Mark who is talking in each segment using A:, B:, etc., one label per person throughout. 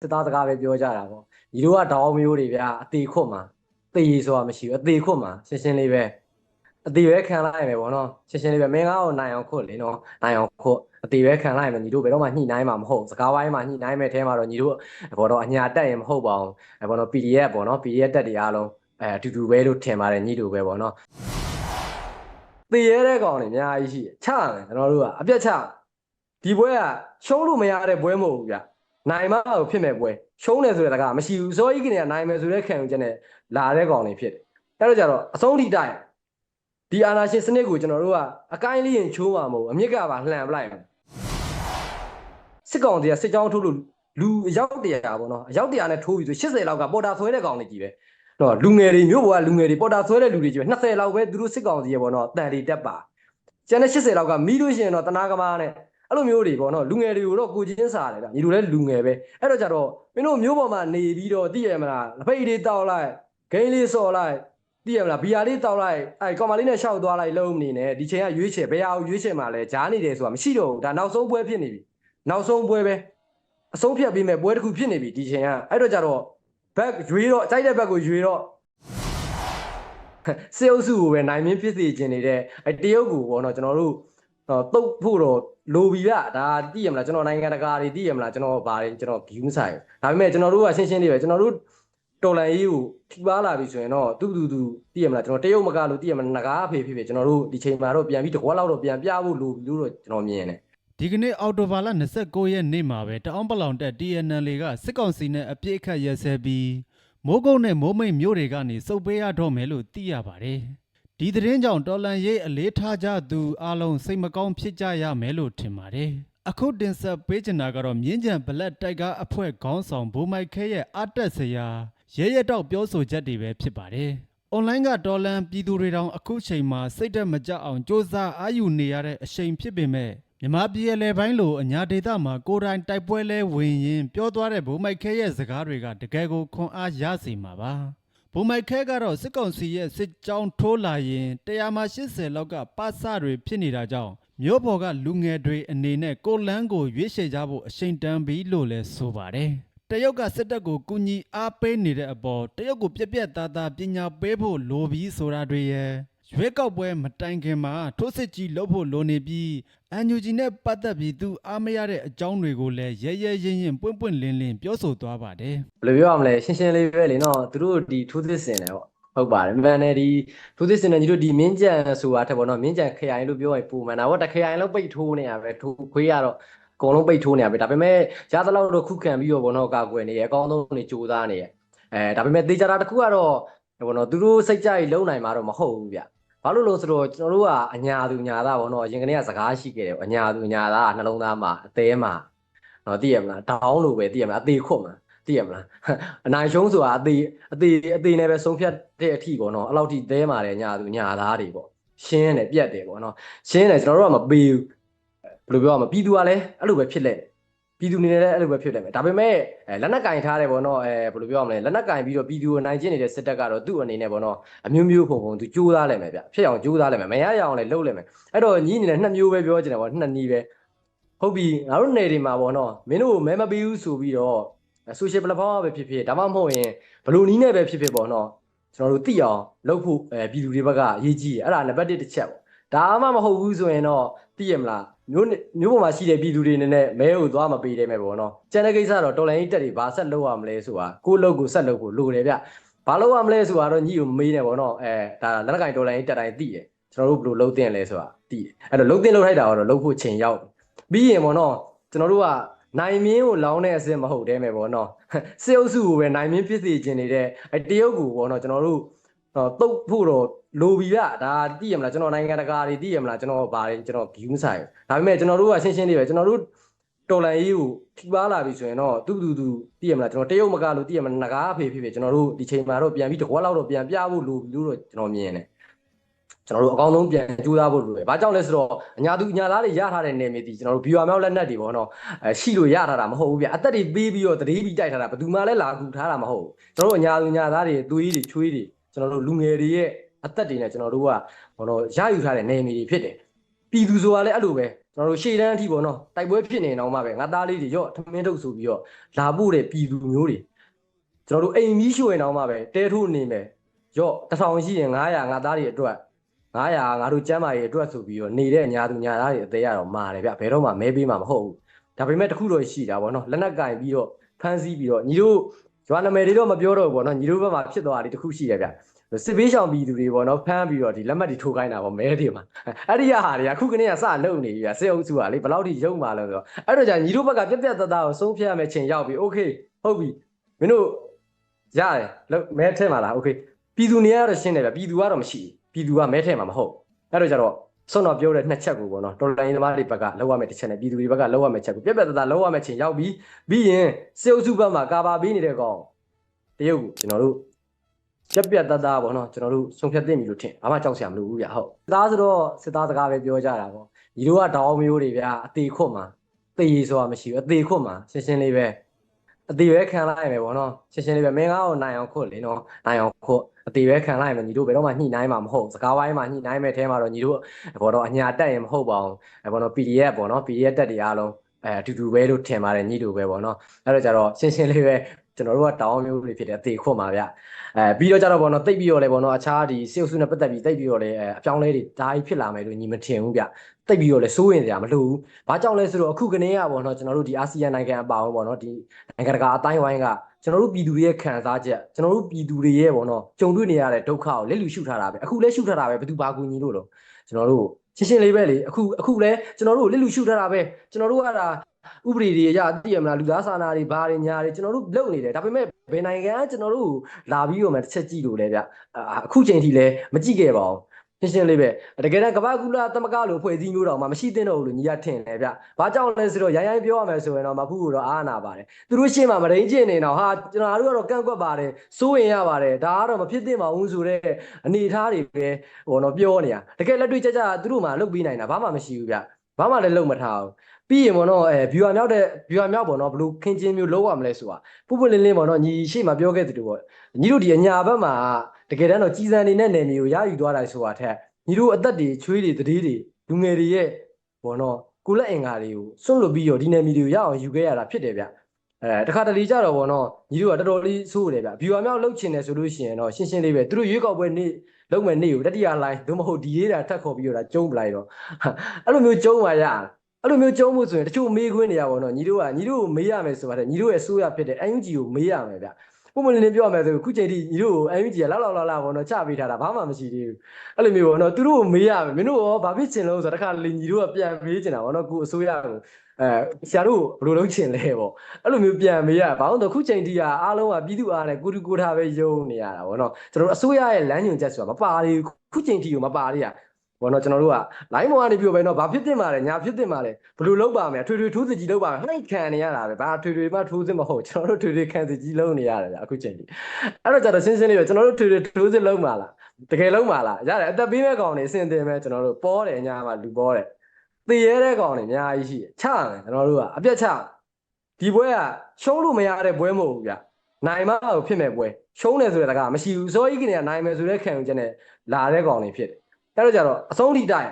A: စစ်သားစကားပဲပြောကြတာပေါ့ညီတို့ကတောင်းမျိုးတွေဗျာအသေးခွတ်မှာသေဆိုတာမရှိဘူးအသေးခွတ်မှာရှင်းရှင်းလေးပဲအသေးပဲခံလိုက်မယ်ပေါ့နော်ရှင်းရှင်းလေးပဲမင်းကားကိုနိုင်အောင်ခွတ်လေနော်နိုင်အောင်ခွတ်အသေးပဲခံလိုက်မယ်ညီတို့ဘယ်တော့မှညှိနှိုင်းမှာမဟုတ်စကားဝိုင်းမှာညှိနှိုင်းမယ်အဲမှာတော့ညီတို့ဘောတော့အညာတက်ရင်မဟုတ်ပါဘူးအဲဘောတော့ PDF ပေါ့နော် PDF တက်တွေအားလုံးအဲအတူတူပဲလို့ထင်ပါတယ်ညီတို့ပဲပေါ့နော်သေရတဲ့ကောင်တွေအများကြီးရှိတယ်ချမယ်ကျွန်တော်တို့ကအပြတ်ချဒီပွဲကရှုံးလို့မရတဲ့ပွဲမဟုတ်ဘူးဗျ နိုင်မလို့ဖြစ်မဲ့ပွဲရှုံးတယ်ဆိုတဲ့တကားမရှိဘူးစောကြီးကနေကနိုင်မယ်ဆိုတဲ့ခံယူချက်နဲ့လာတဲ့ကောင်တွေဖြစ်တယ်အဲ့တော့ကြတော့အဆုံးထိတိုက်ဒီအာနာရှင်စနစ်ကိုကျွန်တော်တို့ကအကိုင်းလေးရင်ချိုးမှာမဟုတ်ဘူးအမြစ်ကပါလှန်ပလိုက်မယ်စစ်ကောင်တွေကစစ်ကြောင်းထိုးလို့လူအယောက်တရာပေါ့နော်အယောက်တရာနဲ့ထိုးပြီးဆို80လောက်ကပေါ်တာဆွဲတဲ့ကောင်တွေကြီးပဲတော့လူငယ်တွေမျိုးပေါ်ကလူငယ်တွေပေါ်တာဆွဲတဲ့လူတွေကြီးပဲ20လောက်ပဲသူတို့စစ်ကောင်စီရဲ့ပေါ့နော်တန်တွေတက်ပါကျန်တဲ့80လောက်ကမီးလို့ရှိရင်တော့တနာကမားနဲ့ အဲ့လိုမျိုးတွေပေါ့နော်လူငယ်တွေကိုတော့ကိုချင်းစားတယ်ဗျညီတို့လည်းလူငယ်ပဲအဲ့တော့ကြတော့မင်းတို့မျိုးပေါ်မှာနေပြီးတော့သိရမလားလက်ဖိတ်လေးတောက်လိုက်ဂိမ်းလေးစော်လိုက်သိရမလားဘီယာလေးတောက်လိုက်အဲ့ကောင်မလေးနဲ့ရှောက်သွားလိုက်လုံးမနေနဲ့ဒီချိန်ကရွေးချယ်ဘယ်ဟာကိုရွေးချယ်မှာလဲဂျားနေတယ်ဆိုတာမရှိတော့ဘူးဒါနောက်ဆုံးပွဲဖြစ်နေပြီနောက်ဆုံးပွဲပဲအဆုံးဖြတ်ပြီးမဲ့ပွဲတစ်ခုဖြစ်နေပြီဒီချိန်ကအဲ့တော့ကြတော့ဘက်ရွေးတော့ကြိုက်တဲ့ဘက်ကိုရွေးတော့စေအုပ်စုကိုပဲနိုင်မင်းဖြစ်စေခြင်းနေတဲ့အဲတရုတ်ကိုပေါ့နော်ကျွန်တော်တို့ တော့တုတ်ဖို့တော့လိုပြီဗျဒါသိရမလားကျွန်တော်နိုင်ငံတကာတွေသိရမလားကျွန်တော်ဘာတွေကျွန်တော်ဂီးမဆိုင်ဒါပေမဲ့ကျွန်တော်တို့ကရှင်းရှင်းလေးပဲကျွန်တော်တို့တော်လန်ရေးကိုထိပါလာပြီဆိုရင်တော့တူတူတူသိရမလားကျွန်တော်တရုတ်မကလို့သိရမလားငကားအဖေဖြစ်ဖြစ်ကျွန်တော်တို့ဒီချိန်မှာတော့ပြန်ပြီးတကွာလောက်တော့ပြန်ပြဖို့လိုပြီလို့တော့ကျွန်တော်မြင်တယ်
B: ဒီကနေ့အော်တိုဘာလ29ရက်နေ့မှာပဲတအောင်းပလောင်တက် TNL ကစစ်ကောင်စီနဲ့အပြစ်အခတ်ရက်စဲပြီးမိုးကုတ်နဲ့မိုးမိတ်မြို့တွေကနေစုပ်ပေးရတော့မယ်လို့သိရပါတယ်။ ဒီသတင်းကြောင့်တော်လန်ရေးအလေးထားကြသူအလုံးစိတ်မကောင်းဖြစ်ကြရမယ်လို့ထင်ပါတယ်။အခုတင်ဆက်ပေးချင်တာကတော့မြင်းကြံဘလက်တိုက်ကားအဖွဲ့ခေါင်းဆောင်ဘိုးမိုက်ခဲရဲ့အတက်စရာရဲရဲတောက်ပြောဆိုချက်တွေပဲဖြစ်ပါတယ်။ online ကတော်လန်ပြည်သူတွေတောင်အခုချိန်မှာစိတ်တက်မကြအောင်စ조사အာယူနေရတဲ့အချိန်ဖြစ်ပေမဲ့မြန်မာပြည်ရဲ့လေပိုင်းလိုအညာဒေသမှာကိုယ်တိုင်တိုက်ပွဲလဲဝင်ရင်ပြောသွားတဲ့ဘုံမိုက်ခဲရဲ့စကားတွေကတကယ်ကိုခွန်အားရစေမှာပါ ဘုံမိုက်ခဲကတော့စစ်ကောင်စီရဲ့စစ်ကြောင်းထိုးလာရင်တရားမှ80လောက်ကပစတွေဖြစ်နေတာကြောင့်မြို့ပေါ်ကလူငယ်တွေအနေနဲ့ကိုလန်းကိုရွေးချယ်ကြဖို့အချိန်တန်ပြီလို့လဲဆိုပါတယ်တရုတ်ကစစ်တပ်ကိုကူညီအားပေးနေတဲ့အပေါ်တရုတ်ကိုပြက်ပြက်သားသားပညာပေးဖို့လိုပြီးဆိုတာတွေရဲ့ ရွေးကောက်ပွဲမတိုင်ခင်မှာထိုးစစ်ကြီးလုပ်ဖို့လိုနေပြီးအန်ယူဂျီနဲ့ပတ်သက်ပြီးသူအားမရတဲ့အကြောင်းတွေကိုလည်းရဲရဲရင့်ရင့်ပွင့်ပွင့်လင်းလင်းပြောဆိုသွားပါတယ်
A: ဘယ်လိုပြောရမလဲရှင်းရှင်းလေးပဲလေနော်သူတို့ဒီထိုးသစ်စင်တယ်ပေါ့ဟုတ်ပါတယ်မှန်တယ်ဒီထိုးသစ်စင်တယ်ညီတို့ဒီမင်းကြံဆိုတာထက်ပေါ့နော်မင်းကြံခရိုင်လို့ပြောရင်ပုံမှန်တာပေါ့တခရိုင်လုံးပိတ်ထိုးနေရပဲထိုးခွေးရတော့အကုန်လုံးပိတ်ထိုးနေရပဲဒါပေမဲ့ရသလောက်တော့ခုခံပြီးတော့ပေါ့နော်ကာကွယ်နေရအကောင်းဆုံးနေကြိုးစားနေရအဲဒါပေမဲ့တေချာတာတစ်ခုကတော့ပေါ့နော်သူတို့စိတ်ကြိုက်လုံနိုင်မှာတော့မဟုတ်ဘူးဗျ ဘာလို့လို့ဆိုတော့ကျွန်တော်တို့ကအညာသူညာသားပေါ့နော်အရင်ကနေ့ကစကားရှိခဲ့တယ်ပေါ့အညာသူညာသားနှလုံးသားမှာအသေးမှာနော်သိရမလားဒေါင်းလို့ပဲသိရမလားအသေးခွတ်မှာသိရမလားအနိုင်ရှုံးဆိုတာအသေးအသေးအသေးနဲ့ပဲဆုံးဖြတ်တဲ့အထီပေါ့နော်အဲ့လောက်ထိသဲမာတယ်ညာသူညာသားတွေပေါ့ရှင်းတယ်ပြက်တယ်ပေါ့နော်ရှင်းတယ်ကျွန်တော်တို့ကမပေးဘူးဘယ်လိုပြောရမလဲပြည်သူကလည်းအဲ့လိုပဲဖြစ်လက် ပြည်သူနေလည်းအဲ့လိုပဲဖြစ်တယ်မယ်ဒါပေမဲ့အဲလက်နက်ကင်ထားတယ်ပေါ့နော်အဲဘယ်လိုပြောရမလဲလက်နက်ကင်ပြီးတော့ပြည်သူကိုနိုင်ကျင့်နေတဲ့စစ်တပ်ကတော့သူ့အနေနဲ့ပေါ့နော်အမျိုးမျိုးပုံပုံသူကြိုးစားလိုက်မယ်ဗျဖြစ်အောင်ကြိုးစားလိုက်မယ်မရရအောင်လည်းလုပ်လိုက်မယ်အဲ့တော့ညီအနေနဲ့နှစ်မျိုးပဲပြောချင်တယ်ပေါ့နှစ်နည်းပဲဟုတ်ပြီငါတို့နယ်တွေမှာပေါ့နော်မင်းတို့မဲမပေးဘူးဆိုပြီးတော့ဆိုရှယ်ပလက်ဖောင်းပဲဖြစ်ဖြစ်ဒါမှမဟုတ်ရင်ဘလို့နီးနဲ့ပဲဖြစ်ဖြစ်ပေါ့နော်ကျွန်တော်တို့သိအောင်လုပ်ဖို့အဲပြည်သူတွေဘက်ကအရေးကြီးတယ်အဲ့ဒါနံပါတ်1တစ်ချက်ပေါ့ဒါမှမဟုတ်ဘူးဆိုရင်တော့သိရမလား မျိုးမျိုးပေါ်မှာရှိတဲ့ပြည်သူတွေအနေနဲ့မဲကိုသွားမပေးတယ်မဲ့ပေါ့နော်ကျန်တဲ့ကိစ္စတော့တော်လိုင်းတက်တွေဘာဆက်လုပ်ရမလဲဆိုတာကိုယ့်လုပ်ကိုဆက်လုပ်ဖို့လိုတယ်ဗျဘာလုပ်ရမလဲဆိုတာတော့ညီကိုမမေးနဲ့ပေါ့နော်အဲဒါလက်ကင်တော်လိုင်းတက်တိုင်းသိတယ်ကျွန်တော်တို့ဘယ်လိုလုပ်တင်လဲဆိုတာသိတယ်အဲ့တော့လုပ်တင်လုပ်ထိုက်တာတော့လုပ်ဖို့ချိန်ရောက်ပြီးရင်ပေါ့နော်ကျွန်တော်တို့ကနိုင်မင်းကိုလောင်းတဲ့အစစ်မဟုတ်တဲမယ်ပေါ့နော်စေအုပ်စုကိုပဲနိုင်မင်းဖြစ်စေခြင်းနေတဲ့အဲတရုတ်ကိုပေါ့နော်ကျွန်တော်တို့တော့တုတ်ဖို့တော့ လိုပြီဗျဒါသိရမလားကျွန်တော်နိုင်ငံတကာတွေသိရမလားကျွန်တော်ဘာတွေကျွန်တော်ဂီးမဆိုင်ဒါပေမဲ့ကျွန်တော်တို့ကရှင်းရှင်းလေးပဲကျွန်တော်တို့တော်လန်ရေးကိုထိပါလာပြီဆိုရင်တော့တူတူတူသိရမလားကျွန်တော်တရုတ်မကလို့သိရမလားငကားအဖေဖြစ်ဖြစ်ကျွန်တော်တို့ဒီချိန်မှာတော့ပြန်ပြီးတကွာလောက်တော့ပြန်ပြဖို့လိုပြီလို့တော့ကျွန်တော်မြင်တယ်ကျွန်တော်တို့အကောင်းဆုံးပြန်ကြိုးစားဖို့လိုတယ်။ဘာကြောင့်လဲဆိုတော့အညာသူအညာသားတွေရထားတဲ့နေမြေတီကျွန်တော်တို့ဘီဝါမြောက်လက်နက်တွေပေါ့နော်။အဲရှိလို့ရထားတာမဟုတ်ဘူးဗျ။အသက်တွေပေးပြီးတော့တတိပြီးတိုက်ထားတာဘယ်သူမှလည်းလာကူထားတာမဟုတ်ဘူး။ကျွန်တော်တို့အညာသူအညာသားတွေသွေးတွေချွေးတွေကျွန်တော်တို့လူငယ်တွေရဲ့ အသက်တွေနဲ့ကျွန်တော်တို့ကဘောတော့ရယူထားတဲ့နေမြေတွေဖြစ်တယ်။ပြည်သူဆိုတာလည်းအဲ့လိုပဲကျွန်တော်တို့ရှေ့တန်းအထိပေါ့နော်တိုက်ပွဲဖြစ်နေအောင်မှပဲငါသားလေးတွေရော့ထမင်းထုတ်ဆိုပြီးတော့လာဖို့တဲ့ပြည်သူမျိုးတွေကျွန်တော်တို့အိမ်မီးရှို့ရင်အောင်မှပဲတဲထိုးနေမယ်ရော့တစ်ထောင်ရှိရင်900ငါသားတွေအတွက်900ငါတို့ကျမ်းမာရေးအတွက်ဆိုပြီးတော့နေတဲ့ညာသူညာသားတွေအသေးရတော့မာတယ်ဗျဘယ်တော့မှမဲပေးမှာမဟုတ်ဘူးဒါပေမဲ့တခုတော့ရှိတာပေါ့နော်လက်နက်ကင်ပြီးတော့ဖမ်းဆီးပြီးတော့ညီတို့ရွာနာမည်တွေတော့မပြောတော့ဘူးပေါ့နော်ညီတို့ဘက်မှာဖြစ်သွားတာဒီတခုရှိတယ်ဗျ စစ်ပေးရှောင်ပြည်သူတွေပေါ့နော်ဖမ်းပြီးတော့ဒီလက်မှတ်တွေထိုးခိုင်းတာပေါ့မဲတွေမှာ အဲ့ဒီဟာတွေကအခုကနေကစလုံနေပြီဗျစစ်အုပ်စုကလေဘယ်လောက်ထိရုံမှလဲဆိုတော့အဲ့တော့じゃညီတို့ဘက်ကပြက်ပြက်တသားကိုဆုံးဖြတ်ရမယ့်ချိန်ရောက်ပြီโอเคဟုတ်ပြီမင်းတို့ရတယ်လို့မဲထဲမှာလားโอเคပြည်သူနေရတော့ရှင်းတယ်ဗျပြည်သူကတော့မရှိဘူးပြည်သူကမဲထဲမှာမဟုတ်အဲ့တော့ကြတော့ဆွမ်းတော်ပြောတဲ့နှစ်ချက်ကိုပေါ့နော်တော်လိုင်းသမားတွေဘက်ကလောက်ရမယ့်တစ်ချက်နဲ့ပြည်သူတွေဘက်ကလောက်ရမယ့်ချက်ကိုပြက်ပြက်တသားလောက်ရမယ့်ချိန်ရောက်ပြီပြီးရင်စစ်အုပ်စုဘက်မှာကာပါပေးနေတဲ့ကောင်တရုတ်ကိုကျွန်တော်တို့ ပြက်ပြက်တတ်တာပေါ့နော်ကျွန်တော်တို့ဆုံးဖြတ်သိပြီလို့ထင်ဘာမှကြောက်စရာမလိုဘူးဗျဟုတ်စစ်သားဆိုတော့စစ်သားစကားပဲပြောကြတာပေါ့ညီတို့ကတောင်းမျိုးတွေဗျာအသေးခွတ်မှာသေရဆိုတာမရှိဘူးအသေးခွတ်မှာရှင်းရှင်းလေးပဲအသေးပဲခံလိုက်မယ်ပေါ့နော်ရှင်းရှင်းလေးပဲမင်းကားကိုနိုင်အောင်ခွတ်လေနော်နိုင်အောင်ခွတ်အသေးပဲခံလိုက်မယ်ညီတို့ဘယ်တော့မှညှိနှိုင်းမှာမဟုတ်စကားဝိုင်းမှာညှိနှိုင်းမဲ့အဲမှာတော့ညီတို့ဘောတော့အညာတက်ရင်မဟုတ်ပါဘူးအဲဘောတော့ PDF ပေါ့နော် PDF တက်တွေအားလုံးအဲအတူတူပဲလို့ထင်ပါတယ်ညီတို့ပဲပေါ့နော်အဲ့တော့ကြတော့ရှင်းရှင်းလေးပဲ ကျွန်တော်တို့ကတောင်းမျိုးတွေဖြစ်တယ်အသေးခွတ်မှာဗျအဲပြီးတော့ကြတော့ဘောနော်တိတ်ပြီးတော့လဲဘောနော်အခြားဒီစေုပ်စုနဲ့ပတ်သက်ပြီးတိတ်ပြီးတော့လဲအဲအပြောင်းလဲတွေဒါကြီးဖြစ်လာမယ်လို့ညီမထင်ဘူးဗျတိတ်ပြီးတော့လဲစိုးရင်စရာမလိုဘူးဘာကြောင့်လဲဆိုတော့အခုကနေကဘောနော်ကျွန်တော်တို့ဒီအာဆီယံနိုင်ငံအပါအဝင်ဘောနော်ဒီနိုင်ငံတကာအတိုင်းဝိုင်းကကျွန်တော်တို့ပြည်သူတွေရဲ့ခံစားချက်ကျွန်တော်တို့ပြည်သူတွေရဲ့ဘောနော်ကြုံတွေ့နေရတဲ့ဒုက္ခကိုလက်လူရှုထားတာပဲအခုလဲရှုထားတာပဲဘယ်သူဘာကူညီလို့လို့ကျွန်တော်တို့ရှင်းရှင်းလေးပဲလေအခုအခုလဲကျွန်တော်တို့လက်လူရှုထားတာပဲကျွန်တော်တို့ကဒါ ဥပဒေတွေအရသိရမလားလူသားစာနာတွေဘာတွေညာတွေကျွန်တော်တို့လုပ်နေတယ်ဒါပေမဲ့ဘယ်နိုင်ငံကကျွန်တော်တို့လာပြီးတော့မှတစ်ချက်ကြည့်လို့လဲဗျအာအခုချိန်ထိလဲမကြည့်ခဲ့ပါဘူးရှင်းရှင်းလေးပဲတကယ်တမ်းကမ္ဘာကူလာသမဂလိုဖွဲ့စည်းမျိုးတော့မှမရှိသင့်တော့ဘူးလို့ညီရထင်တယ်ဗျဘာကြောင့်လဲဆိုတော့ရိုင်းရိုင်းပြောရမယ်ဆိုရင်တော့မခုကတော့အားနာပါတယ်သူတို့ရှင်းမှာမရင်းကျင်နေတော့ဟာကျွန်တော်တို့ကတော့ကန့်ကွက်ပါတယ်စိုးရင်ရပါတယ်ဒါကတော့မဖြစ်သင့်ပါဘူးဆိုတဲ့အနေအထားတွေပဲဟိုတော့ပြောနေတာတကယ်လက်တွေ့ကြကြသူတို့မှလုပ်ပြီးနိုင်တာဘာမှမရှိဘူးဗျဘာမှလည်းလုပ်မထားဘူး ပြီးရင်ပေါ့နော်အဲ viewer မြောက်တဲ့ viewer မြောက်ပေါ့နော်ဘလို့ခင်းချင်းမျိုးလောက်ရမလဲဆိုတာပုပ်ပွလင်းလင်းပေါ့နော်ညီရှိမှပြောခဲ့သူတို့ပေါ့ညီတို့ဒီအညာဘက်မှာတကယ်တမ်းတော့ကြီးစံနေတဲ့နယ်မြေကိုရယူသွားတာဆိုတာထက်ညီတို့အသက်တွေချွေးတွေတည်တွေလူငယ်တွေရဲ့ဘောနော်ကိုလက်အင်္ကာတွေကိုစွန့်လွတ်ပြီးတော့ဒီနယ်မြေတွေကိုရအောင်ယူခဲ့ရတာဖြစ်တယ်ဗျအဲတခါတလေကြတော့ဘောနော်ညီတို့ကတော်တော်လေးစိုးရတယ်ဗျဘီဝါမြောက်လှုပ်ချင်တယ်ဆိုလို့ရှိရင်တော့ရှင်းရှင်းလေးပဲသူတို့ရွေးကောက်ပွဲနေ့လုံးမဲ့နေ့ကိုတတိယလိုင်းသို့မဟုတ်ဒီရေးတာထပ်ခေါ်ပြီးတော့ဒါကျုံးပလိုက်တော့အဲ့လိုမျိုးကျုံးပါရ အဲ့လိုမျိုးကျုံးမှုဆိုရင်တချို့မေးခွန်းနေရပါတော့ညီတို့ကညီတို့ကိုမေးရမယ်ဆိုတော့ညီတို့ရဲ့စိုးရဖြစ်တဲ့ UNG ကိုမေးရမယ်ဗျပုံမလင်းလင်းပြောရမယ်ဆိုခုချိန်ထိညီတို့ကို MVG ကလောက်လောက်လောက်လောက်ဘောနော်ချပေးထားတာဘာမှမရှိသေးဘူးအဲ့လိုမျိုးဘောနော်သူတို့ကိုမေးရမယ်မင်းတို့ရောဘာဖြစ်ချင်လို့ဆိုတော့တခါလေညီတို့ကပြန်မေးချင်တာဘောနော်ကိုအစိုးရကိုအဲဆရာတို့ဘယ်လိုလုပ်ချင်လဲပေါ့အဲ့လိုမျိုးပြန်မေးရဘာလို့လဲခုချိန်ထိကအားလုံးကပြည်သူအားနဲ့ကိုတူကိုထားပဲယုံနေရတာဘောနော်ကျွန်တော်တို့အစိုးရရဲ့လမ်းညွှန်ချက်ဆိုတာမပါသေးဘူးခုချိန်ထိကိုမပါသေးရ ဘောနော်ကျွန်တော်တို့က line ပေါ်ကနေပြောပဲနော်ဘာဖြစ်တင်ပါလဲညာဖြစ်တင်ပါလဲဘယ်လိုလုပ်ပါမလဲထွေထွေထိုးစကြီးလုပ်ပါမယ်နှိုက်ခံနေရတာပဲဘာထွေထွေမှထိုးစမဟုတ်ကျွန်တော်တို့ထွေထွေခံစကြီးလုပ်နေရတယ်ဗျအခုချိန်ထိအဲ့တော့ကျတော့ရှင်းရှင်းလေးပဲကျွန်တော်တို့ထွေထွေထိုးစလုပ်မှာလားတကယ်လုပ်မှာလားရတယ်အသက်ပေးမဲ့ကောင်တွေအစင်တင်မဲ့ကျွန်တော်တို့ပေါ်တယ်ညာမှာလူပေါ်တယ်သေရဲတဲ့ကောင်တွေအများကြီးရှိတယ်ချမယ်ကျွန်တော်တို့ကအပြတ်ချဒီပွဲကရှုံးလို့မရတဲ့ပွဲမဟုတ်ဘူးဗျနိုင်မလို့ဖြစ်မဲ့ပွဲရှုံးတယ်ဆိုတဲ့တကားမရှိဘူးစောကြီးကနေကနိုင်မယ်ဆိုတဲ့ခံယူချက်နဲ့လာတဲ့ကောင်တွေဖြစ်တယ် အဲ့တော့ကြတော့အဆုံးထိတိုင်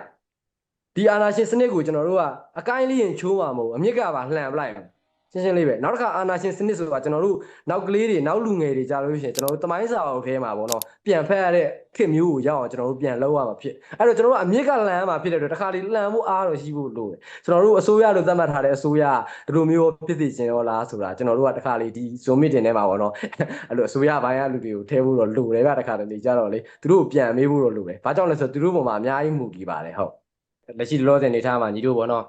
A: ဒီအာနာရှင်စနစ်ကိုကျွန်တော်တို့ကအကိုင်းလေးရင်ချိုးမှာမဟုတ်ဘူးအမြစ်ကပါလှန်ပလိုက်မယ် ရှင်းရှင်းလေးပဲနောက်တစ်ခါအာနာရှင်စနစ်ဆိုတာကျွန်တော်တို့နောက်ကလေးတွေနောက်လူငယ်တွေကြားလို့ရှိရင်ကျွန်တော်တို့တမိုင်းစာအုပ်ထဲမှာပေါ့နော်ပြန်ဖက်ရတဲ့ခေတ်မျိုးကိုရောက်အောင်ကျွန်တော်တို့ပြန်လောက်ရမှာဖြစ်အဲ့တော့ကျွန်တော်တို့အမြစ်ကလှန်မှာဖြစ်တဲ့အတွက်တစ်ခါလေးလှန်ဖို့အားတော့ရှိဖို့လိုတယ်ကျွန်တော်တို့အစိုးရလို့သတ်မှတ်ထားတဲ့အစိုးရဒီလိုမျိုးဖြစ်သိခြင်းရောလားဆိုတာကျွန်တော်တို့ကတစ်ခါလေးဒီ zoom meeting ထဲမှာပေါ့နော်အဲ့လိုအစိုးရဘိုင်းကလူတွေကိုထဲဖို့တော့လိုတယ်ဗျတစ်ခါတလေကြတော့လေသူတို့ကိုပြန်မေးဖို့တော့လိုတယ်ဘာကြောင့်လဲဆိုတော့သူတို့ပုံမှာအများကြီးမူတည်ပါတယ်ဟုတ်လက်ရှိလောဆယ်နေထားမှာညီတို့ပေါ့နော်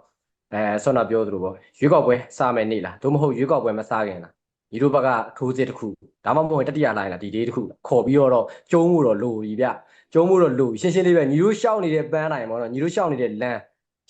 A: အဲဆွမ်းတော့ပြောသလိုပေါ့ရွေးကောက်ပွဲစမယ်နေလားသို့မဟုတ်ရွေးကောက်ပွဲမစခင်လားညီတို့ဘက်ကထိုးစစ်တစ်ခုဒါမှမဟုတ်တတိယလိုင်းလားဒီဒေးတစ်ခုခေါ်ပြီးတော့ကျုံးမှုတော့လိုပြီဗျကျုံးမှုတော့လိုပြီရှင်းရှင်းလေးပဲညီတို့ရှောက်နေတဲ့ပန်းတိုင်းပေါ့နော်ညီတို့ရှောက်နေတဲ့လမ်း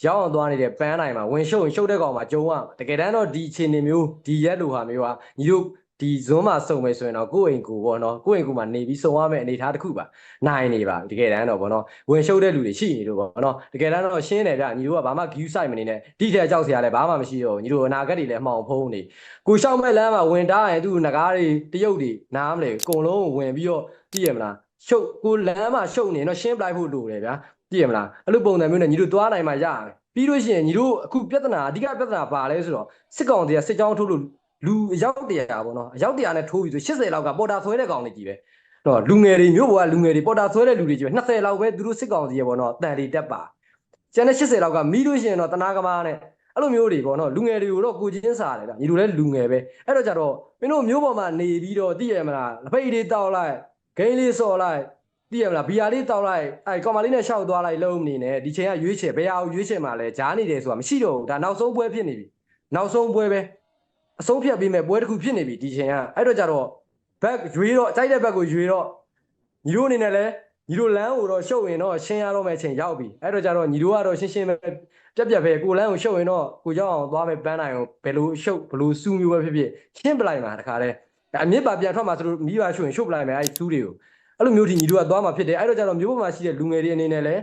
A: ရောက်အောင်သွားနေတဲ့ပန်းတိုင်းမှာဝင်ရှုပ်ရင်ရှုပ်တဲ့ကောင်မှာကျုံးရမှာတကယ်တမ်းတော့ဒီအခြေအနေမျိုးဒီရက်လိုဟာမျိုးကညီတို့ ဒီဇွန်းမှာစုံမယ်ဆိုရင်တော့ကိုယ့်အိမ်ကိုပေါ့နော်ကိုယ့်အိမ်ကိုမှာနေပြီးစုံရမယ့်အနေအထားတစ်ခုပါနိုင်နေပါတကယ်တမ်းတော့ပေါ့နော်ဝင်ရှုပ်တဲ့လူတွေရှိနေလို့ပေါ့နော်တကယ်တမ်းတော့ရှင်းတယ်ဗျညီတို့ကဘာမှ view site မနေနဲ့ဒီထဲကြောက်စရာလည်းဘာမှမရှိတော့ဘူးညီတို့အနာဂတ်တွေလည်းအမှောင်ဖုံးနေကိုရှောက်မဲ့လမ်းမှာဝင်တားရင်သူ့ငကားတွေတရုတ်တွေနားမလဲအကုန်လုံးဝင်ပြီးတော့သိရမလားရှုပ်ကိုလမ်းမှာရှုပ်နေတော့ရှင်းပလိုက်ဖို့လိုတယ်ဗျာကြည့်ရမလားအဲ့လိုပုံစံမျိုးနဲ့ညီတို့သွားနိုင်မှရရမယ်ပြီးလို့ရှိရင်ညီတို့အခုပြဿနာအဓိကပြဿနာပါလဲဆိုတော့စစ်ကောင်စီကစစ်ကြောင်းထိုးလို့ လူအယောက်တရာပေါ့နော်အယောက်တရာနဲ့ထိုးပြီးဆို80လောက်ကပေါ်တာဆွဲတဲ့ကောင်တွေကြီးပဲတော့လူငယ်တွေမျိုးပေါ်ကလူငယ်တွေပေါ်တာဆွဲတဲ့လူတွေကြီးပဲ20လောက်ပဲသူတို့စစ်ကောင်စီရဲ့ပေါ့နော်တန်တွေတက်ပါကျန်တဲ့80လောက်ကမီးလို့ရှိရင်တော့တနာကမားနဲ့အဲ့လိုမျိုးတွေပေါ့နော်လူငယ်တွေကိုတော့ကိုချင်းစားတယ်ဗျညီတို့လည်းလူငယ်ပဲအဲ့တော့ကြတော့မင်းတို့မျိုးပေါ်မှာနေပြီးတော့သိရမလားလက်ပိတ်လေးတောက်လိုက်ဂိမ်းလေးစော်လိုက်သိရမလားဘီယာလေးတောက်လိုက်အဲကောင်မလေးနဲ့ရှောက်သွားလိုက်လုံးမနေနဲ့ဒီချိန်ကရွေးချယ်ဘယ်ဟာကိုရွေးချယ်မှလဲဂျားနေတယ်ဆိုတာမရှိတော့ဘူးဒါနောက်ဆုံးပွဲဖြစ်နေပြီနောက်ဆုံးပွဲပဲ အဆုံးဖြတ်ပြီးမဲ့ပွဲတစ်ခုဖြစ်နေပြီဒီချိန်ကအဲ့တော့ကြတော့ဘက်ရွေးတော့ကြိုက်တဲ့ဘက်ကိုရွေးတော့ညီတို့အနေနဲ့လဲညီတို့လမ်းကိုတော့ရှုပ်ရင်တော့ရှင်းရတော့မယ့်ချိန်ရောက်ပြီအဲ့တော့ကြတော့ညီတို့ကတော့ရှင်းရှင်းပဲပြက်ပြက်ပဲကိုလမ်းကိုရှုပ်ရင်တော့ကိုကြောက်အောင်သွားမယ်ပန်းနိုင်အောင်ဘယ်လိုရှုပ်ဘယ်လိုစူးမျိုးပဲဖြစ်ဖြစ်ရှင်းပလိုက်မှာတခါတည်းအမြင့်ပါပြန်ထွက်မှာဆိုလို့မိဘရှုပ်ရင်ရှုပ်ပလိုက်မယ်အဲ့ဒီစူးတွေကိုအဲ့လိုမျိုးဒီညီတို့ကသွားမှာဖြစ်တယ်အဲ့တော့ကျတော့မျိုးပေါ်မှာရှိတဲ့လူငယ်တွေအနေနဲ့လည်း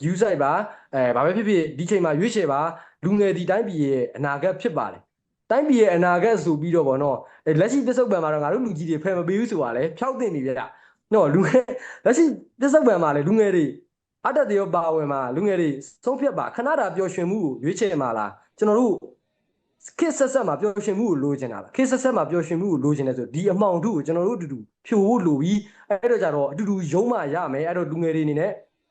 A: view site ပါအဲဘာပဲဖြစ်ဖြစ်ဒီချိန်မှာရွေးချယ်ပါလူငယ်ဒီတိုင်းပြည်ရဲ့အနာဂတ်ဖြစ်ပါတယ် တိုင်းပြည်ရဲ့အနာဂတ်ဆိုပြီးတော့ဗောနော်အဲလက်ရှိပစ္စုပန်မှာတော့ငါတို့လူကြီးတွေဖယ်မပေးဘူးဆိုတာလေဖြောက်တင်နေပြကြနော်လူငယ်လက်ရှိပစ္စုပန်မှာလေလူငယ်တွေအတ္တတွေရောပါဝင်မှာလူငယ်တွေဆုံးဖြတ်ပါခဏတာပျော်ရွှင်မှုကိုရွေးချယ်မှာလားကျွန်တော်တို့ခစ်ဆက်ဆက်မှာပျော်ရွှင်မှုကိုလိုချင်တာလားခစ်ဆက်ဆက်မှာပျော်ရွှင်မှုကိုလိုချင်တယ်ဆိုဒီအမှောင်ထုကိုကျွန်တော်တို့အတူတူဖြိုဖို့လိုပြီးအဲ့တော့ကြတော့အတူတူယုံမှရမယ်အဲ့တော့လူငယ်တွေအနေနဲ့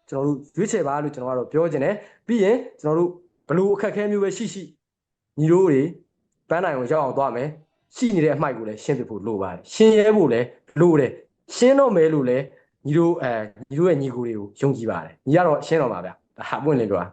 A: ကျွန်တော်တို့ရွေးချယ်ပါလို့ကျွန်တော်ကတော့ပြောချင်တယ်ပြီးရင်ကျွန်တော်တို့ဘလို့အခက်အခဲမျိုးပဲရှိရှိညီတို့တွေပ န်းနိုင်ကိုရောက်အောင်သွားမယ်ရှိနေတဲ့အမိုက်ကိုလည်းရှင်းပြဖို့လိုပါတယ်ရှင်းရဲဖို့လည်းလိုတယ်ရှင်းတော့မယ်လို့လည်းညီတို့အဲညီတို့ရဲ့ညီကိုတွေကိုယုံကြည်ပါတယ်ညီကတော့ရှင်းတော့ပါဗျာဒါဟာပွင့်လင်းပြောတာ